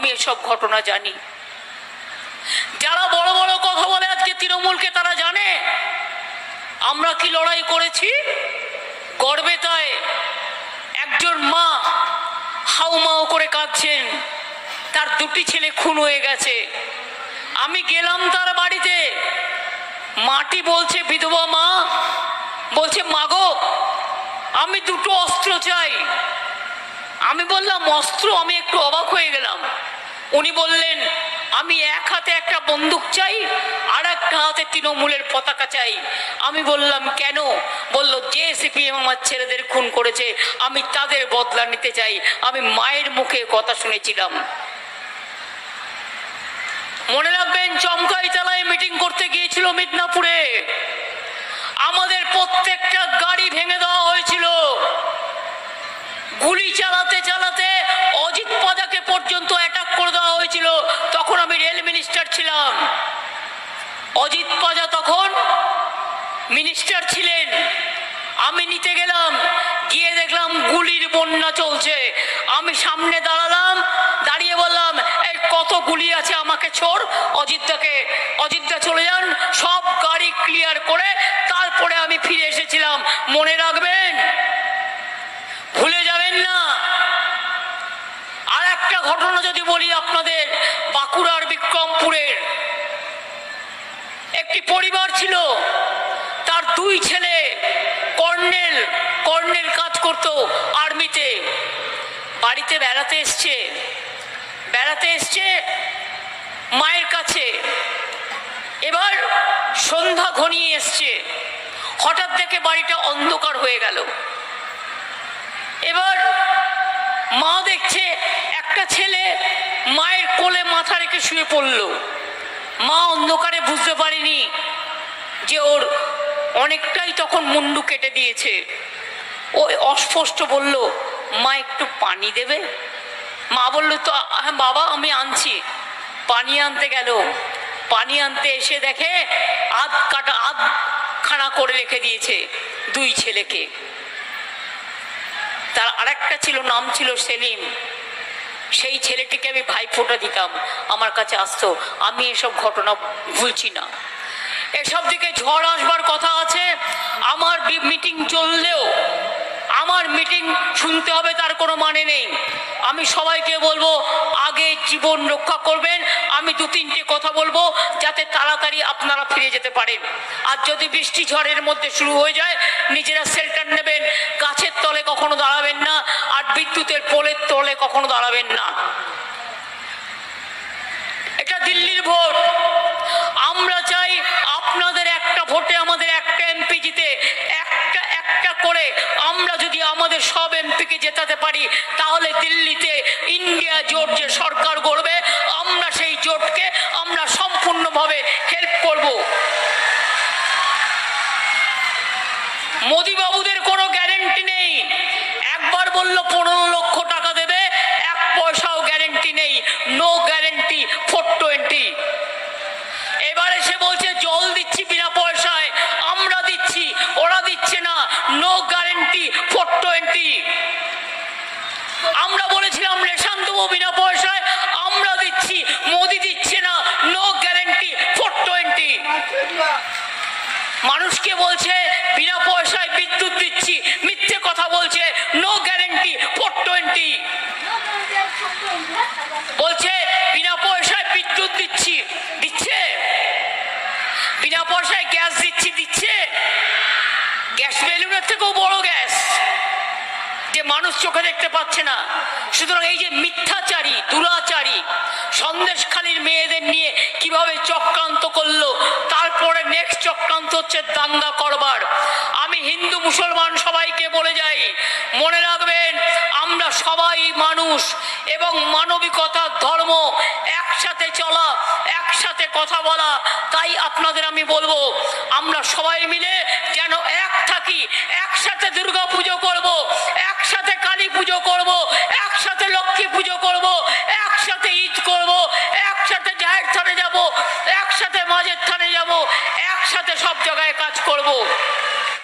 আমি এসব ঘটনা জানি। যারা বড় বড় কথা বলে আজকে তৃণমূলকে তারা জানে। আমরা কি লড়াই করেছি? গর্বে তাই একজন মা হাউমাউ করে কাঁদছেন। তার দুটি ছেলে খুন হয়ে গেছে। আমি গেলাম তার বাড়িতে। মাটি বলছে, বিধবা মা। বলছে, মাগো, আমি দুটো অস্ত্র চাই। আমি বললাম, অস্ত্র? আমি একটু অবাক হয়ে গেলাম। উনি বললেন, আমি এক হাতে একটা বন্দুক চাই, আর একটা হাতে তৃণমূলের পতাকা চাই। আমি বললাম, কেন? বলল, যে সিপিএম আমার ছেলেদের খুন করেছে, আমি তাদের বদলা নিতে চাই। আমি মায়ের মুখে কথা শুনেছিলাম। মনে রাখবেন, চমকাই তালায় মিটিং করতে গিয়েছিল মিদনাপুরে। আমাদের প্রত্যেকটা গাড়ি ভেঙে দেওয়া হয়েছিল গুলি চালাতে চালাতে অজিত পদাকে পর্যন্ত অ্যাটাক করে দেওয়া হয়েছিল তখন আমি রেল মিনিস্টার অজিত পাজা তখন মিনিস্টার ছিলেন। আমি নিতে গেলাম, গিয়ে দেখলাম গুলির বন্যা চলছে। আমি সামনে দাঁড়ালাম, দাঁড়িয়ে বললাম, এই, কত গুলি আছে আমাকে ছোড় অজিতদাকে অজিতদা চলে যান, সব গাড়ি ক্লিয়ার করে তারপরে আমি ফিরে এসেছিলাম। মনে রাখবেন, ভুলে যাবেন না। আর একটা ঘটনা যদি বলি আপনাদের বাঁকুড়ার বিক্রমপুরের একটি পরিবার ছিল তার দুই ছেলে কর্নেল কর্নেল কাজ করত আর্মিতে। বাড়িতে বেড়াতে এসছে। বেড়াতে এসছে মায়ের কাছে। এবার সন্ধ্যা ঘনিয়ে এসছে। হঠাৎ দেখে বাড়িটা অন্ধকার হয়ে গেল। এবার মা দেখছে একটা ছেলে মায়ের কোলে মাথা রেখে শুয়ে পড়ল। মা অন্ধকারে বুঝতে পারেনি যে ওর অনেকটাই তখন মুন্ডু কেটে দিয়েছে। ও অস্পষ্ট বলল, মা, একটু পানি দেবে? মা বলল, তো হ্যাঁ বাবা, আমি আনছি। পানি আনতে গেল। পানি আনতে এসে দেখে আধ কাটা, আধ খানা করে রেখে দিয়েছে দুই ছেলেকে। তার আরেকটা ছিল, নাম ছিল সেলিম। সেই ছেলেটিকে আমি ভাইফোঁটা দিতাম। আমার কাছে আসতো, আমি এসব ঘটনা ভুলছি না। এসব দিকে ঝড় আসবার কথা আছে। আমার মিটিং চললেও আমার মিটিং শুনতে হবে তার কোনো মানে নেই। আমি সবাইকে বলব, আগে জীবন রক্ষা করবেন। আমি দু তিনটে কথা বলব, যাতে তাড়াতাড়ি আপনারা ফিরে যেতে পারেন। আর যদি বৃষ্টি ঝড়ের মধ্যে শুরু হয়ে যায়, নিজেরা শেল্টার নেবেন। গাছের তলে কখনো দাঁড়াবেন না, আর বিদ্যুতের পোলের তলে কখনো দাঁড়াবেন না। এটা দিল্লির ভোট আমরা চাই আপনাদের একটা ভোটে আমাদের একটা এমপি জিতে একটা একটা করে আমরা যদি আমাদের এমপিকে জেতাতে পারি, তাহলে দিল্লিতে ইন্ডিয়া জোট যে সরকার গড়বে, আমরা সেই জোটকে আমরা সম্পূর্ণভাবে হেল্প করব। মোদি বাবুদের কোনো গ্যারেন্টি নেই। একবার বলল পনেরো লক্ষ টাকা দেবে, এক পয়সাও গ্যারেন্টি নেই। নো গ্যারেন্টি ফোর টোয়েন্টি এবারে সে বলছে, জল দিচ্ছি বিনা পয়সায়, আমরা দিচ্ছি, ওরা দিচ্ছে না। নো গ্যারেন্টি ফোর টোয়েন্টি আমরা বলেছিলাম রেশন দেবো বিনা পয়সায়, আমরা দিচ্ছি, মোদি দিচ্ছে না নো গ্যারেন্টি ফোর টোয়েন্টি মানুষকে বলছে, বিনা পয়সায় বিদ্যুৎ দিচ্ছি, মিথ্যে কথা বলছে নো গ্যারেন্টি ফোর টোয়েন্টি বলছে, বিনা পয়সায় বিদ্যুৎ দিচ্ছি, দিচ্ছে? বিনা পয়সায় গ্যাস দিচ্ছি, দিচ্ছে? গ্যাস বেলুনের থেকেও বড় গ্যাস। যে মানুষ চোখে দেখতে পাচ্ছে না। সুতরাং এই যে মিথ্যাচারী, দুরাচারী, সন্দেশখালীর মেয়েদের নিয়ে কীভাবে চক্রান্ত করল, তারপরে নেক্সট চক্রান্ত হচ্ছে দাঙ্গা করবার। আমি হিন্দু মুসলমান সবাইকে বলে যাই, মনে রাখবেন, আমরা সবাই মানুষ এবং মানবিকতা, ধর্ম একসাথে চলা, একসাথে কথা বলা, তাই আপনাদের আমি বলব, আমরা সবাই মিলে যেন এক থাকি, একসাথে দুর্গা কালী পুজো করব একসাথে লক্ষ্মী পুজো করব